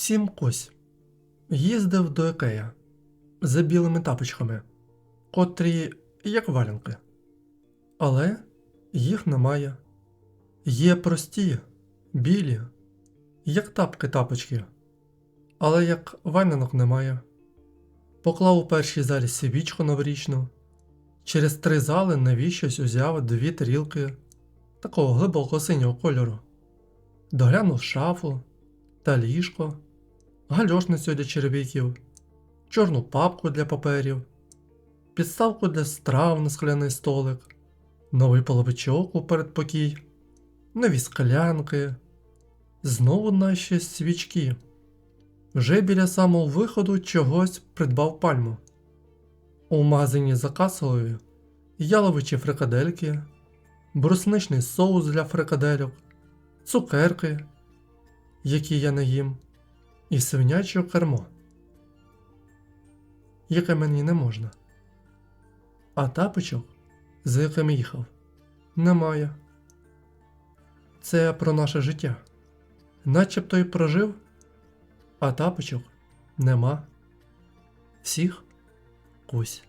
Всім кось. Їздив до Екея за білими тапочками, котрі як валянки. Але їх немає. Є прості, білі, як тапки тапочки, але як валянок немає. Поклав у першій залі свічку новорічну. Через три зали навіщось узяв дві тарілки такого глибокого синього кольору. Доглянув шафу та ліжко, гальошницю для черв'яків, чорну папку для паперів, підставку для страв на скляний столик, новий половичок у передпокій, нові склянки, знову наші свічки. Вже біля самого виходу чогось придбав пальму. У магазині за касовою яловичі фрикадельки, брусничний соус для фрикадельок, цукерки, які я не їм, і свиняче кермо, яке мені не можна. А тапочок, з яким їхав, немає. Це про наше життя. Начебто й прожив, а тапочок нема. Всіх кусь.